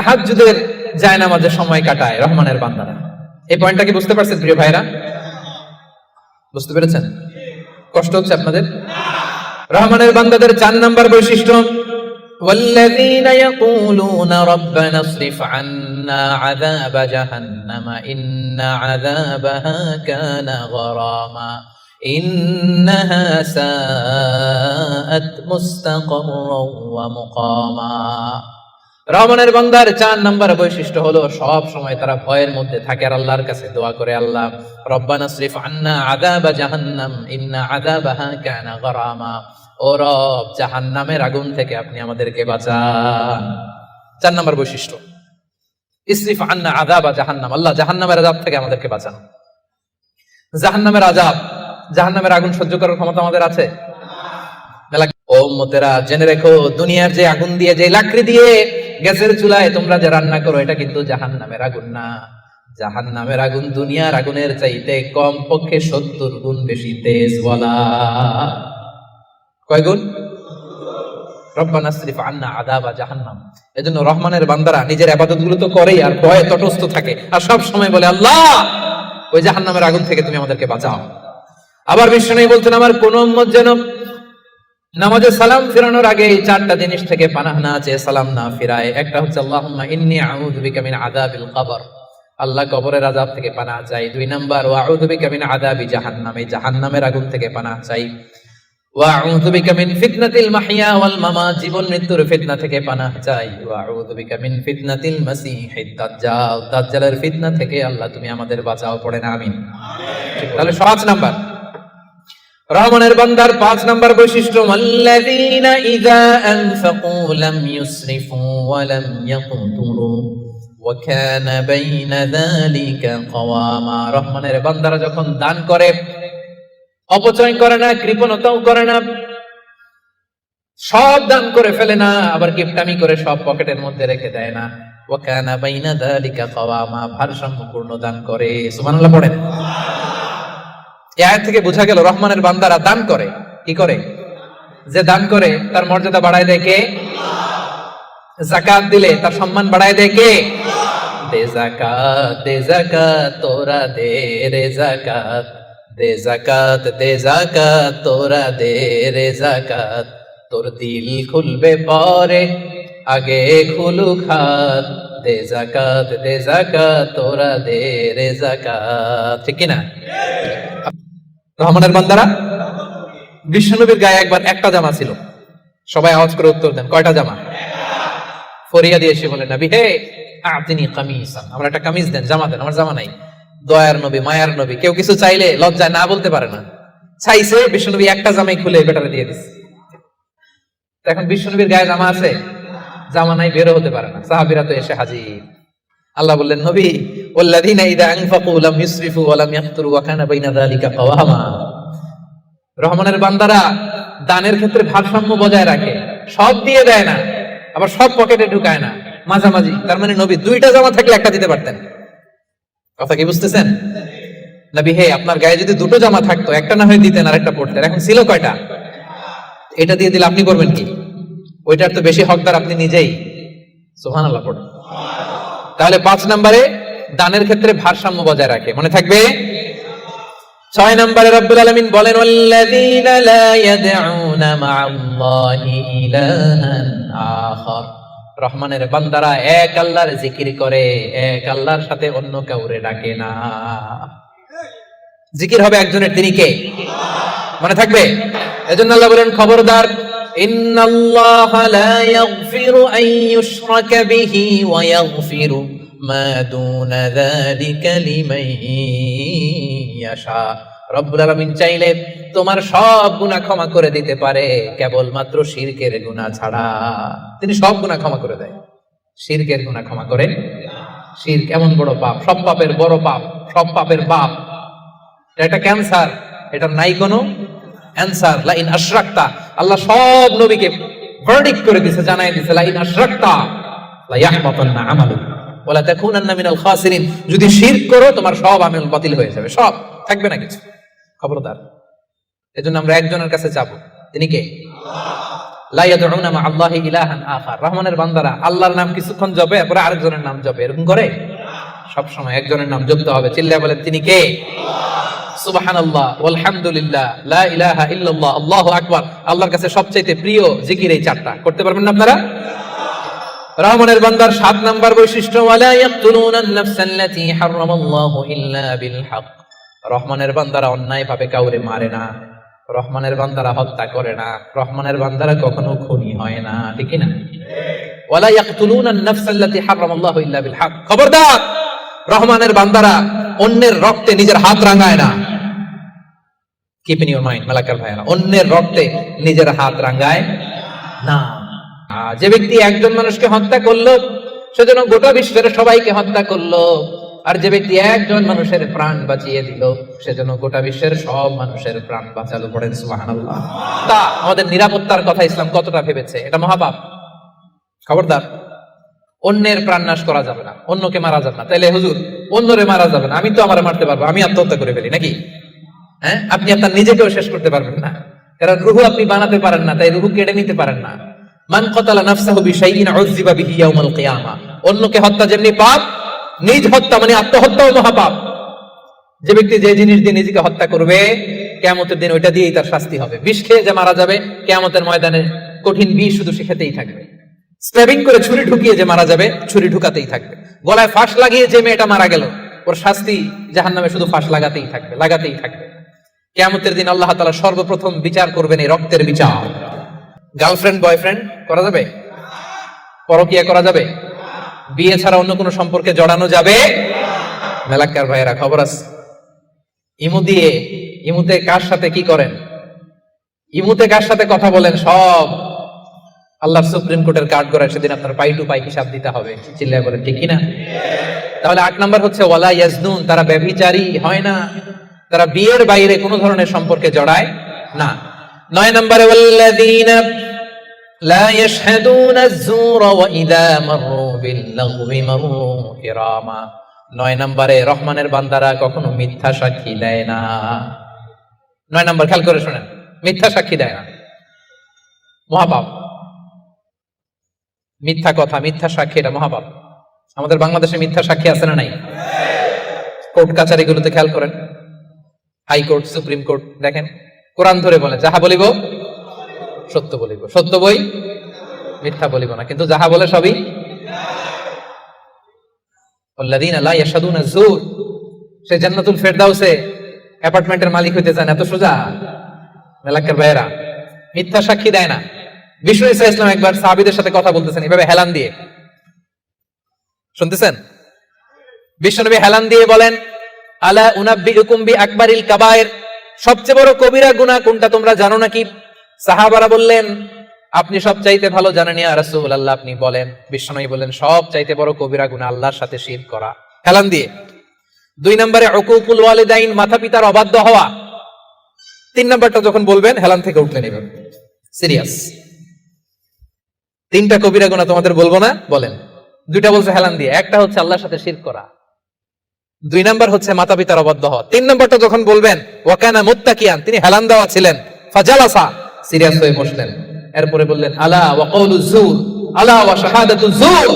তাহাজ্জুদের যায় নামাজের সময় কাটায় রহমানের বান্দারা এই পয়েন্টটা কি বুঝতে পারছেন প্রিয় ভাইরা বুঝতে পেরেছেন কষ্ট হচ্ছে আপনাদের রহমানের বান্দাদের চার নাম্বার বৈশিষ্ট্য والذين يقولون ربنا اصرف عنا عذاب جهنم إن عذابها كان غراما إنها ساءت مستقرا ومقاما রহমানের বান্দার চার নাম্বার বৈশিষ্ট্য হলো, সব সময় তারা ভয়ের মধ্যে থাকে আর আল্লাহর কাছে দোয়া করে আল্লাহ, রব্বানা শ্রীফ আন্না আদাবা জাহান্নাম, ইন্না আদাবাহা কানা গরামা। ও রব, জাহান্নামের আগুন থেকে আপনি আমাদেরকে বাঁচান। চার নাম্বার বৈশিষ্ট্য, ইসরিফ আন্না জাহান্নাম। আল্লাহ জাহান্নামের আজাব থেকে আমাদেরকে বাঁচান। জাহান্নামের আজাব জাহান্নামের আগুন সহ্য করার ক্ষমতা আমাদের আছে? ও জেনে রেখো, দুনিয়ার যে আগুন দিয়ে, যে লাকড়ি দিয়ে গ্যাসের চুলায় তোমরা যে রান্না করো, এটা কিন্তু জাহান নামের আগুন না। জাহান নামের আগুন দুনিয়ার আগুনের চাইতে কম পক্ষে সত্তর গুণ বেশি তেজ বলা কয় গুণ? রব্বানা আন্না জাহান্নাম। রহমানের বান্দারা নিজের আবাদতগুলো তো করেই আর ভয়ে তটস্থ থাকে। আর সব সময় বলে, আল্লাহ, ওই জাহান্নামের আগুন থেকে তুমি আমাদেরকে বাঁচাও। আবার বিষ্ণু বলছেন, আমার কোন যেন নামাজে সালাম ফিরানোর আগে এই চারটা জিনিস থেকে পানাহ না চেয়ে সালাম না ফিরায়। একটা হচ্ছে আল্লাহুম্মা ইন্নী আউযু বিকা মিন আযাবিল কবর। আল্লাহ কবরের আযাব থেকে পানাহ চাই। দুই নাম্বার ওয়া আউযু বিকা মিন আযাবি জাহান্নাম। এই জাহান্নামের আগুন থেকে পানাহ চাই। ওয়া আউযু বিকা মিন ফিতনাতিল মাহইয়া ওয়াল মামাত। জীবন মৃত্যুর ফিতনা থেকে পানাহ চাই। ওয়া আউযু বিকা মিন ফিতনাতিল মাসীহিদ দাজ্জাল। দাজ্জালের ফিতনা থেকে আল্লাহ তুমি আমাদের বাঁচাও পড়েন আমিন। ঠিক, তাহলে পাঁচ নাম্বার। রহমানের বান্দার পাঁচ নাম্বার বৈশিষ্ট্য, আল্লাযীনা ইযা আনফাকু লাম ইউসরিফু ওয়া লাম ওয়া কানা বাইনা যালিকা রহমানের বান্দারা যখন দান করে, অপচয় করে না, কৃপণতাও করে না, সব দান করে ফেলে না, আবার কিপটামি করে সব পকেটের মধ্যে রেখে দেয় না। ওয়া কানা বাইনা যালিকা কওয়ামা, ভারসাম্যপূর্ণ দান করে। সুবহানাল্লাহ, পড়েন। এই আয়াত থেকে বোঝা গেল রহমানের বান্দারা দান করে। কি করে? যে দান করে, তার মর্যাদা বাড়ায় দেয় কে? জাকাত দিলে তার সম্মান বাড়ায় দেয় কে? দে জাকাত দে জাকাত, তোরা দে রে জাকাত। দে জাকাত দে জাকাত, তোরা দে রে জাকাত। তোর দিল খুলবে পরে, আগে খুলু খাত দে জাকাত দে জাকাত, তোরা দে রে জাকাত। ঠিক কি না রহমানের বান্দারা বিশ্বনবীর গায়ে একবার একটা জামা ছিল। সবাই আওয়াজ করে উত্তর দেন, কয়টা জামা? ফরিয়া দিয়ে এসে বলেন, নবী, হে আতিনি কামিসান। আমার একটা কামিজ দেন, জামা দেন, আমার জামা নাই। দয়ার নবী, মায়ার নবী, কেউ কিছু চাইলে লজ্জায় না বলতে পারে না। চাইছে বিশ্বনবী একটা জামাই খুলে বেটারে দিয়ে দিচ্ছে এখন বিশ্বনবীর গায়ে জামা আছে? জামা নাই বেরো হতে পারে না। সাহাবিরা তো এসে হাজির। আল্লাহ বললেন, নবী ওয়াল্লাযীনা ইযা আনফাকু লাম ইউসরিফু ওয়া লাম ইয়াকতুরু ওয়া কানা বাইনা রহমানের বান্দারা দানের ক্ষেত্রে ভারসাম্য বজায় রাখে। সব দিয়ে দেয় না, আবার সব পকেটে ঢুকায় না। মাঝামাঝি, তার মানে নবী, দুইটা জামা থাকলে একটা দিতে পারতেন। কথা কি বুঝতেছেন? নবী, হে, আপনার গায়ে যদি দুটো জামা থাকতো, একটা না হয়ে দিতেন আর একটা পড়তেন। এখন ছিল কয়টা? এটা দিয়ে দিলে আপনি করবেন কি? ওইটার তো বেশি হকদার আপনি নিজেই। সুহান আল্লাহ পড়েন। তাহলে পাঁচ নম্বরে দানের ক্ষেত্রে ভারসাম্য বজায় রাখে। মনে থাকবে? ছয় নম্বরে রব্বুল আলামিন বলেন রহমানের বান্দারা এক আল্লাহর জিকির করে, এক আল্লাহর সাথে অন্য কাউরে ডাকে না। জিকির হবে একজনের, তিনি কে? মনে থাকবে? এজন্য আল্লাহ বলেন, খবরদার, ইন্নাল্লাহ লা ইয়াগফিরু আন ইউশরাকা বিহি ওয়া ইয়াগফিরু। মা দুনা যালিকা লিমান ইয়াশা। রব্বুল আলামিন চাইলে তোমার সব গুনাহ ক্ষমা করে দিতে পারে, কেবলমাত্র শিরকের গুনাহ ছাড়া। তিনি সব গুনাহ ক্ষমা করে দেয়। শিরকের গুনাহ ক্ষমা করে শিরক কেমন বড় পাপ, সব পাপের বড় পাপ, সব পাপের বাপ। এটা ক্যান্সার এটা নাই কোনো অ্যান্সার। লাইন আশরাক্তা, আল্লাহ সব নবীকে ভার্ডিক্ট করে দিছে জানাই দিছে লাইন আশরাক্তা। লা ইয়াহবাতান্না আমালু তাকুনান্না মিনাল খাসিরিন। যদি শিরক করো, তোমার সব আমল বাতিল হয়ে যাবে। সব। থাকবে না কিছু। খবরদার। এজন্য আমরা একজনের কাছে যাব। তিনি কে? লা ইয়াদউনা মা আল্লাহি ইলাহান আখার। রহমানের বান্দারা, আল্লাহর নাম কিছুক্ষণ জপে আরেকজনের নাম জপে। এরকম করে? সব সময় একজনের নাম জপতে হবে। চিল্লায় বলেন, তিনি কে? সুবহানাল্লাহ আলহামদুলিল্লাহ লা ইলাহা ইল্লাল্লাহ, আল্লাহু আকবার। আল্লাহর কাছে সবচাইতে প্রিয় জিকির এই চারটা। করতে পারবেন না আপনারা? রহমানের বান্দার সাত নাম্বার বৈশিষ্ট্য রহমানের বান্দারা অন্যায় ভাবে কাউরে মারে না, রহমানের বান্দারা হত্যা করে না, রহমানের বান্দারা কখনো খুনি হয় না, ঠিক না? ওয়ালা হারামাল্লাহু ইল্লা বিল হক খবরদার, রহমানের বান্দারা অন্যের রক্তে নিজের হাত রাঙায় না। Keep in your mind Malakar ভাইরা অন্যের রক্তে নিজের হাত রাঙায় না। যে ব্যক্তি একজন মানুষকে হত্যা করল, সেজন্য গোটা বিশ্বের সবাইকে হত্যা করল। আর যে ব্যক্তি একজন মানুষের প্রাণ বাঁচিয়ে দিল, সেজন্য গোটা বিশ্বের সব মানুষের প্রাণ বাঁচালো পড়েন সুবহানাল্লাহ। তা, আমাদের নিরাপত্তার কথা ইসলাম কতটা ভেবেছে? এটা মহাপাপ। খবরদার। অন্যের প্রাণ নাশ করা যাবে না। অন্যকে মারা যাবে না। তাইলে হুজুর, অন্যরে মারা যাবে না। আমি তো আমার মারতে পারব, আমি আত্মহত্যা করে ফেলি, নাকি? হ্যাঁ? আপনি আপনার নিজেকেও শেষ করতে পারবেন না। কারণ রুহু আপনি বানাতে পারেন না, তাই রুহু কেড়ে নিতে পারেন না। মান কতালা নাফসাহু বিশাইইন উযযিবা বিহি ইয়াউমাল কিয়ামা। অন্যকে হত্যা যেমনি পাপ, নিজ হত্যা মানে আত্মহত্যাও মহাপাপ। যে ব্যক্তি যে জিনিস দিয়ে নিজেকে হত্যা করবে, কেয়ামতের দিন ওইটা দিয়েই তার শাস্তি হবে। বিষ খেয়ে যে মারা যাবে, কেয়ামতের ময়দানে কঠিন বিষ শুধু থাকবে। স্ট্যাবিং করে ছুরি ঢুকিয়ে যে মারা যাবে, ছুরি ঢুকাতেই থাকবে। গলায় ফাঁস লাগিয়ে যে মেয়েটা মারা গেল, ওর শাস্তি জাহান নামে শুধু ফাঁস লাগাতেই থাকবে লাগাতেই থাকবে। কেয়ামতের দিন আল্লাহ তালা সর্বপ্রথম বিচার করবেন এই রক্তের বিচার। গার্লফ্রেন্ড বয়ফ্রেন্ড করা যাবে? পরকিয়া করা যাবে? বিয়ে ছাড়া অন্য কোনো সম্পর্কে জড়ানো যাবে? মেলাক্কার ভাইয়েরা, খবর আছে। ইমু দিয়ে, ইমুতে কার সাথে কি করেন? ইমুতে কার সাথে কথা বলেন? সব। আল্লাহর সুপ্রিম কোর্টের কার্ড করে সেদিন আপনার পাই টু পাই হিসাব দিতে হবে। চিল্লায় বলেন ঠিক না? তাহলে আট নাম্বার হচ্ছে, ওয়ালা ইয়াজনুন তারা ব্যভিচারী হয় না। তারা বিয়ের বাইরে কোনো ধরনের সম্পর্কে জড়ায় না। নয় নম্বরে, ওয়াল্লাযীনা লা ইয়াশহাদুনা আয-যুরা ওয়া ইযা মাররু বিল-লাগwi মাররু কিরামা নয় নম্বরে রহমানের বান্দারা কখনো মিথ্যা সাক্ষী দেয় না নয় নম্বর খেয়াল করে শোনেন মিথ্যা সাক্ষী দেয় না মহাপাপ মিথ্যা কথা মিথ্যা সাক্ষী এটা মহাপাপ আমাদের বাংলাদেশে মিথ্যা সাক্ষী আছে না নাই কোর্ট কাছারিগুলোতে খেয়াল করেন হাইকোর্ট সুপ্রিম কোর্ট দেখেন কোরআন ধরে বলে, যাহা বলিব সত্য বলিব। সত্য বই মিথ্যা বলিব না, কিন্তু যাহা বলে সবই সে জান্নাতুল ফেরদাউসে অ্যাপার্টমেন্টের মালিক হইতে চান এত সোজা। মিথ্যা সাক্ষী দেয় না। বিষ্ণু ইসা ইসলাম একবার সাহাবীদের সাথে কথা বলতেছেন, এভাবে হেলান দিয়ে। শুনতেছেন? বিশ্বনবী হেলান দিয়ে বলেন, আলা উনাব্বিউকুম বি আকবারিল কাবায়ের সবচেয়ে বড় কবিরা গুনাহ কোনটা তোমরা জানো নাকি? সাহাবারা বললেন, আপনি সব চাইতে ভালো জানেন রাসূলুল্লাহ আপনি বলেন, বিশ্বনবী বলেন সব চাইতে বড় কবিরা গুনাহ আল্লাহর সাথে শিরক করা। হেলান দিয়ে। দুই নম্বরে উকুকুল ওয়ালিদাইন মাতা পিতার অবাধ্য হওয়া। তিন নাম্বারটা যখন বলবেন, হেলান থেকে উঠলেন নেবেন। সিরিয়াস। তিনটা কবিরা গুনাহ তোমাদের বলব না? বলেন। দুইটা বলছে হেলান দিয়ে। একটা হচ্ছে আল্লাহর সাথে শিরক করা। দুই নাম্বার হচ্ছে মাতা পিতার অবাধ্য হওয়া। তিন নাম্বারটা যখন বলবেন, ওয়াকানা মুত্তাকিয়ান, তিনি হেলান দেওয়া ছিলেন। ফাজালাসা, সিরিয়াস হয়ে বসলেন। এরপরে বললেন, আলা ওয়া কওলু যুর, আলা ওয়া শাহাদাতু যুর।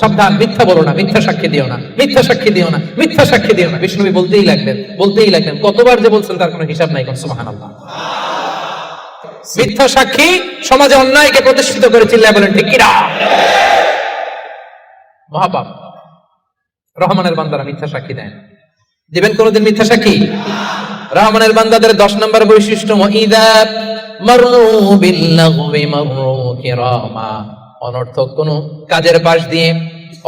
সাবধান, মিথ্যা বলো না, মিথ্যা সাক্ষী দিও না, মিথ্যা সাক্ষী দিও না, মিথ্যা সাক্ষী দিও না। বিষ্ণুবী বলতেই লাগলেন বলতেই লাগলেন, কতবার যে বলছেন তার কোনো হিসাব নাই কোন সুবহানাল্লাহ। মিথ্যা সাক্ষী সমাজে অন্যায়কে প্রতিষ্ঠিত করে চিল্লায় বলেন ঠিক কিনা? মহাপাপ। রহমানের বান্দারা মিথ্যা সাক্ষী দেন। দিবেন কোনদিন মিথ্যা সাক্ষী? রহমানের বান্দাদের দশ নম্বর বৈশিষ্ট্য অনর্থক কোন কাজের পাশ দিয়ে,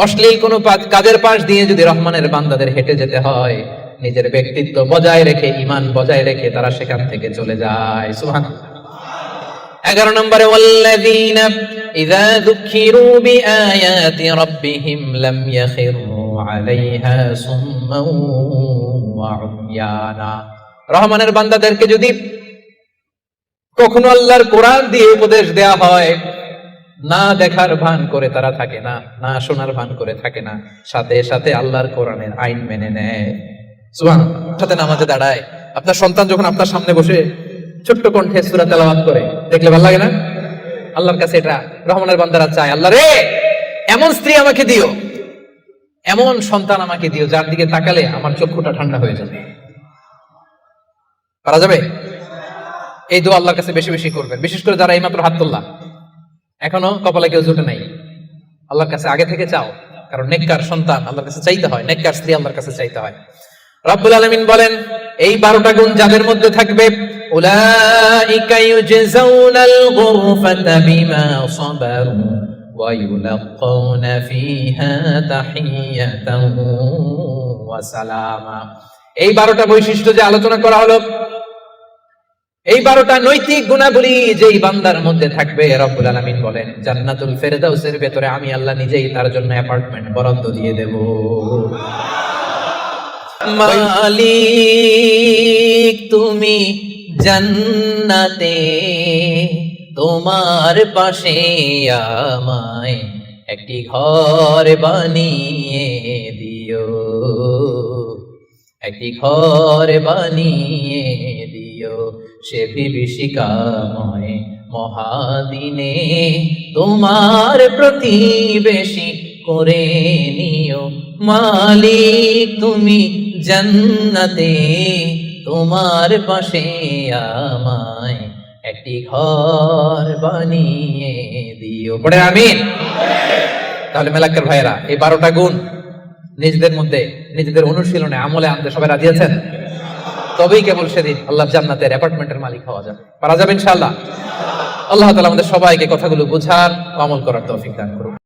অশ্লীল কোন কাজের পাশ দিয়ে যদি রহমানের বান্দাদের হেঁটে যেতে হয়, নিজের ব্যক্তিত্ব বজায় রেখে ইমান বজায় রেখে তারা সেখান থেকে চলে যায়। সুহান এগারো নম্বরে, ওয়াল্লাযীনা ইযা যুকিরু বিআয়াতি রাব্বিহিম লাম ইয়াখিরু عليها صما وعميانا রহমানের বান্দাদেরকে যদি কখনো আল্লাহর কোরআন দিয়ে উপদেশ দেয়া হয় না দেখার ভান করে তারা থাকে না না শোনার ভান করে থাকে না সাথে সাথে আল্লাহর কোরআনের আইন মেনে নেয় সুবহানাল্লাহ সাথে নামাজে দাঁড়ায় আপনার সন্তান যখন আপনার সামনে বসে ছোট্ট কণ্ঠে সূরা তেলাওয়াত করে দেখলে ভালো লাগে না আল্লাহর কাছে এটা রহমানের বান্দারা চায় আল্লাহ রে এমন স্ত্রী আমাকে দিও এমন সন্তান আমাকে দিও, যার দিকে তাকালে আমার চক্ষুটা ঠান্ডা হয়ে যাবে। পারা যাবে? এই দোয়া আল্লাহর কাছে বেশি বেশি করবেন। বিশেষ করে যারা এইমাত্র হাত তুললা। এখনও কপালে কেউ জুটে নাই। আল্লাহর কাছে আগে থেকে চাও, কারণ নেককার সন্তান আল্লাহর কাছে চাইতে হয়, নেককার স্ত্রী আল্লাহর কাছে চাইতে হয়। রব্বুল আলামিন বলেন, এই বারোটা গুণ যাদের মধ্যে থাকবে, উলাইকা ইউজজাউনাল গুরফাতা বিমা সাবারু ফিহা তাহিয়াতান ওয়া সালামা এই বারোটা বৈশিষ্ট্য যে আলোচনা করা হলো, এই বারোটা নৈতিক গুণাবলী যেই বান্দার মধ্যে থাকবে, রব্বুল আলামিন বলেন, জান্নাতুল ফেরদাউসের ভেতরে আমি আল্লাহ নিজেই তার জন্য অ্যাপার্টমেন্ট বরাদ্দ দিয়ে দেব। মালিক, তুমি জান্নাতে তোমার পাশে আমায় একটি ঘর বানিয়ে দিও। একটি ঘর বানিয়ে দিও সে বিভীষিকাময় মহাদিনে। তোমার প্রতিবেশী করে নিও। মালিক, তুমি জান্নাতে। তোমার পাশে আমায় একটি ঘর বানিয়ে দিও। পড়ে আমিন। তাহলে মেলাকের ভাইয়েরা, এই বারোটা গুণ নিজেদের মধ্যে, নিজেদের অনুশীলনে আমলে আনতে সবাই রাজি আছেন? তবেই কেবল সেদিন আল্লাহ জান্নাতের অ্যাপার্টমেন্টের মালিক হওয়া যাবে। পারা যাবে ইনশাআল্লাহ। আল্লাহ তালা আমাদের সবাইকে কথাগুলো বোঝার আমল করার তৌফিক দান করুন।